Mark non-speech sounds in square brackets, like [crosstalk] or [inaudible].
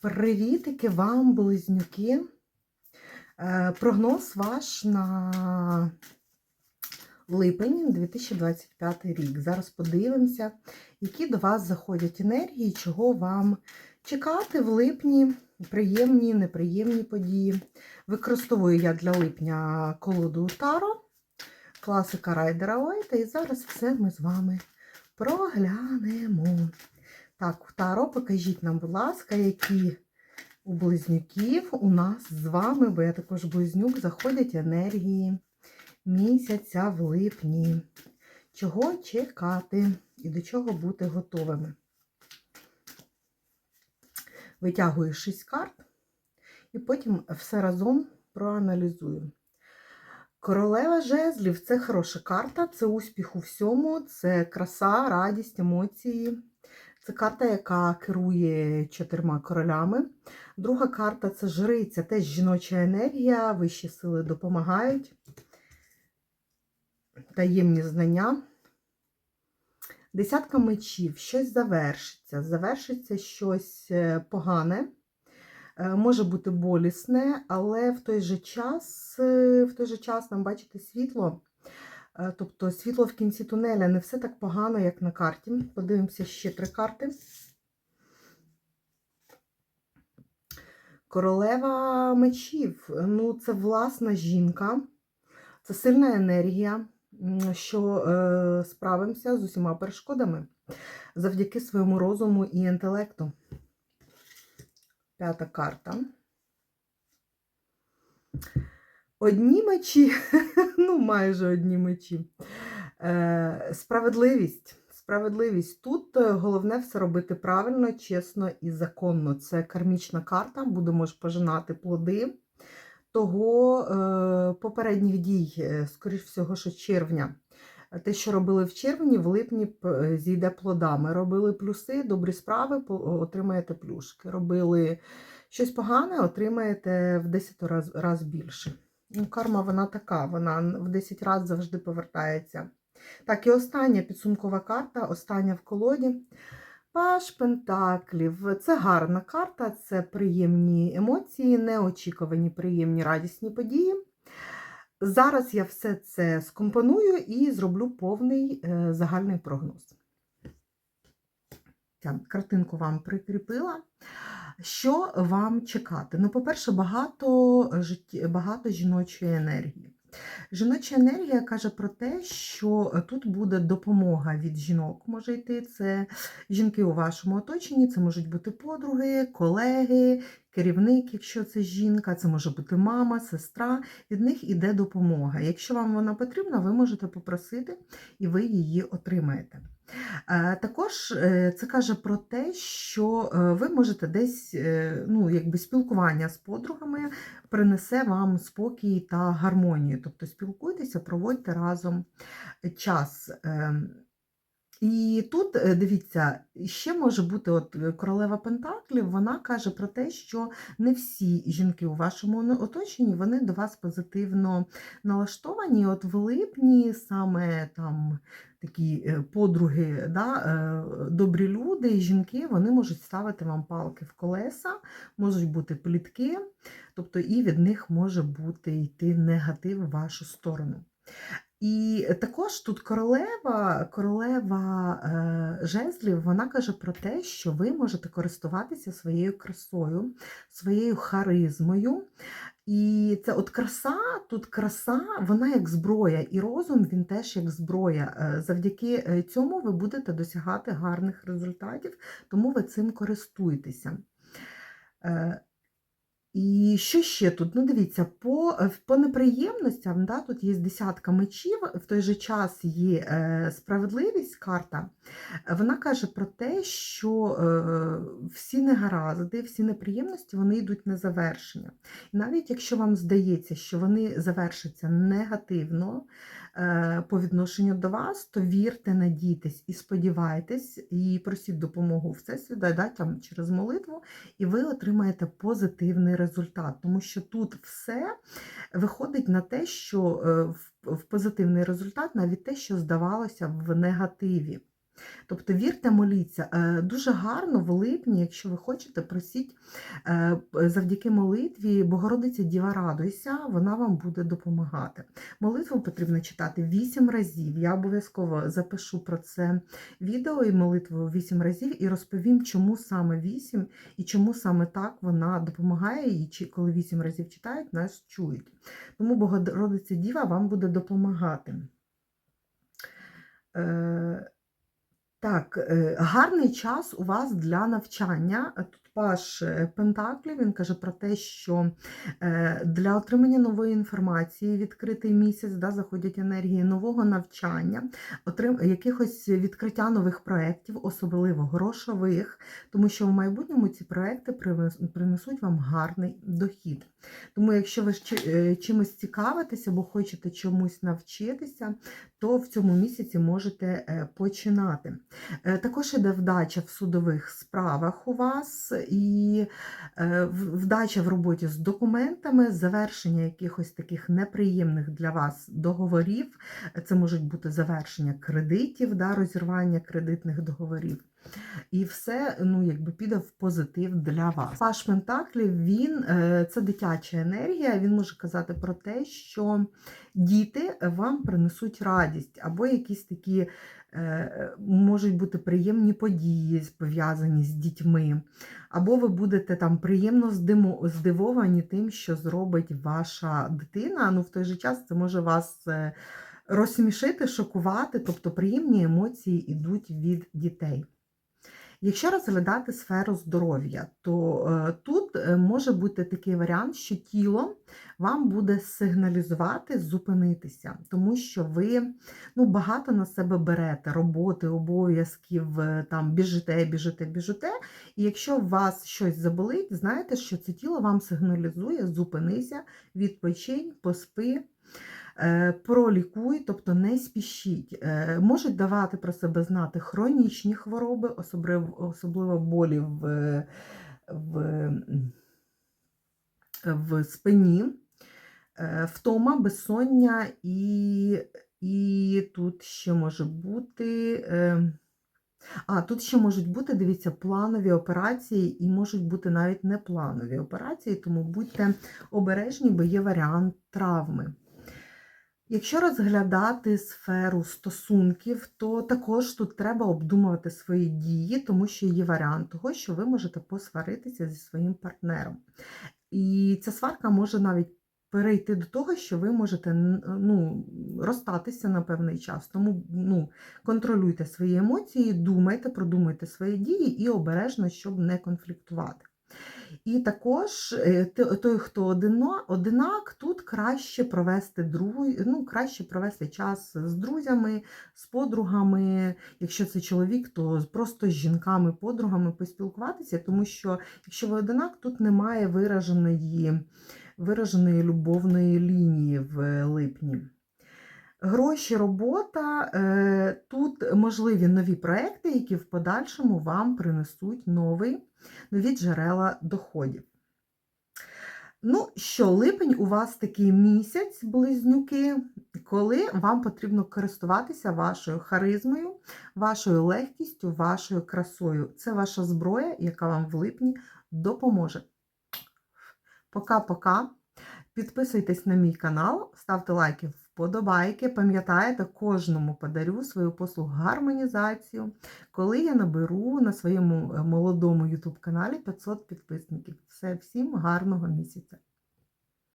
Привітики вам, близнюки. Е, Прогноз ваш на липень 2025 рік. Зараз подивимося, які до вас заходять енергії, чого вам чекати в липні, приємні, неприємні події. Використовую я для липня колоду Таро, класика Райдера Уайта, і зараз все ми з вами проглянемо. Так, Таро, покажіть нам, будь ласка, які у близнюків у нас з вами, бо я також близнюк, заходять енергії місяця в липні. Чого чекати і до чого бути готовими? Витягую 6 карт і потім все разом проаналізую. Королева жезлів це хороша карта, це успіх у всьому, це краса, радість, емоції. Це карта, яка керує чотирма королями. Друга карта це жриця, теж жіноча енергія, вищі сили допомагають. Таємні знання. Десятка мечів, щось завершиться. Завершиться щось е, погане, е, може бути болісне, але в той же час, е, в той же час нам бачите світло. Е, Тобто світло в кінці тунеля не все так погано, як на карті. Подивимося ще три карти. Королева мечів. Ну, це власна жінка, це сильна енергія, що е, справимося з усіма перешкодами завдяки своєму розуму і інтелекту. П'ята карта. Одні мечі, [laughs] ну майже одні мечі. Е, справедливість. Справедливість. Тут е, головне все робити правильно, чесно і законно. Це кармічна карта, будемо ж пожинати плоди того е, попередніх дій, скоріш всього, що червня. Те, що робили в червні, в липні зійде плодами. Робили плюси, добрі справи, отримаєте плюшки. Робили щось погане, отримаєте в 10 раз, раз більше. Ну, карма вона така, вона в 10 разів завжди повертається. Так, і остання підсумкова карта, остання в колоді. Паш Пентаклів. Це гарна карта, це приємні емоції, неочікувані приємні радісні події. Зараз я все це скомпоную і зроблю повний е, загальний прогноз. Ця картинку вам прикріпила. Що вам чекати? Ну, по-перше, багато, житті... багато жіночої енергії. Жіноча енергія каже про те, що тут буде допомога від жінок. Може йти це жінки у вашому оточенні, це можуть бути подруги, колеги, керівник, якщо це жінка, це може бути мама, сестра. Від них іде допомога. Якщо вам вона потрібна, ви можете попросити і ви її отримаєте. Е, Також е, це каже про те, що е, ви можете десь ну, якби спілкування з подругами принесе вам спокій та гармонію. Тобто спілкуйтеся, проводьте разом час. І тут, е, дивіться, ще може бути от е, королева Пентаклів, вона каже про те, що не всі жінки у вашому оточенні вони до вас позитивно налаштовані. От в липні саме там такі е, подруги, да, добрі люди, жінки, вони можуть ставити вам палки в колеса, можуть бути плітки, тобто і від них може бути йти негатив в вашу сторону. І також тут королева, королева е, жезлів, вона каже про те, що ви можете користуватися своєю красою, своєю харизмою. І це от краса, тут краса, вона як зброя, і розум він теж як зброя. Е, Завдяки е, цьому ви будете досягати гарних результатів, тому ви цим користуєтеся. І що ще тут? Ну, дивіться, по, е, по неприємностям, да, тут є десятка мечів, в той же час є е, справедливість, карта. Вона каже про те, що е, всі негаразди, всі неприємності вони йдуть на завершення. І навіть якщо вам здається, що вони завершаться негативно по відношенню до вас, то вірте, надійтесь і сподівайтесь, і просіть допомогу Всесвіту, да, там, через молитву, і ви отримаєте позитивний результат. Тому що тут все виходить на те, що е, в позитивний результат навіть те, що здавалося в негативі. Тобто вірте, моліться. Е, Дуже гарно в липні, якщо ви хочете, просіть е, завдяки молитві Богородиця Діва радуйся, вона вам буде допомагати. Молитву потрібно читати 8 разів. Я обов'язково запишу про це відео і молитву 8 разів і розповім, чому саме 8 і чому саме так вона допомагає, і коли 8 разів читають, нас чують. Тому Богородиця Діва вам буде допомагати. Так, е, гарний час у вас для навчання. Паш е, він каже про те, що е, для отримання нової інформації відкритий місяць, да, заходять енергії нового навчання, отрим... якихось відкриття нових проєктів, особливо грошових, тому що в майбутньому ці проекти принесуть вам гарний дохід. Тому, якщо ви е, чимось цікавитеся або хочете чомусь навчитися, то в цьому місяці можете починати. Також іде вдача в судових справах у вас, і е, вдача в роботі з документами, завершення якихось таких неприємних для вас договорів. Це можуть бути завершення кредитів, да, розірвання кредитних договорів. І все ну, якби піде в позитив для вас. Паш Пентаклів він е, це дитяча енергія. Він може казати про те, що діти вам принесуть радість, або якісь такі можуть бути приємні події, пов'язані з дітьми, або ви будете там приємно здивовані тим, що зробить ваша дитина. Ну, в той же час це може вас. е, Розсмішити, шокувати, тобто приємні емоції йдуть від дітей. Якщо розглядати сферу здоров'я, то е, тут е, може бути такий варіант, що тіло вам буде сигналізувати зупинитися, тому що ви ну, багато на себе берете роботи, обов'язків, е, там біжите, біжите, біжите. І якщо у вас щось заболить, знаєте, що це тіло вам сигналізує, зупинися, відпочинь, поспи. Е, Пролікуй, тобто не спішіть. Е, Можуть давати про себе знати хронічні хвороби, особливо, особливо болі в, в, в спині, е, втома, безсоння і, і тут ще може бути. А, тут ще можуть бути, дивіться, планові операції і можуть бути навіть непланові операції, тому будьте обережні, бо є варіант травми. Якщо розглядати сферу стосунків, то також тут треба обдумувати свої дії, тому що є варіант того, що ви можете посваритися зі своїм партнером. І ця сварка може навіть перейти до того, що ви можете ну, розстатися на певний час. Тому ну, контролюйте свої емоції, думайте, продумуйте свої дії і обережно, щоб не конфліктувати. І також е, той, хто одинак, тут краще провести другу, ну, краще провести час з друзями, з подругами. Якщо це чоловік, то просто з жінками, подругами поспілкуватися, тому що якщо ви одинак, тут немає вираженої, вираженої любовної лінії в липні. Гроші, робота. е, Тут можливі нові проекти, які в подальшому вам принесуть новий, нові джерела доходів. Ну що, липень у вас такий місяць, близнюки, коли вам потрібно користуватися вашою харизмою, вашою легкістю, вашою красою. Це ваша зброя, яка вам в липні допоможе. Пока-пока. Підписуйтесь на мій канал, ставте лайки, вподобайки. Пам'ятаєте, кожному подарю свою послугу гармонізацію, коли я наберу на своєму е, молодому YouTube каналі 500 підписників. Все, всім гарного місяця!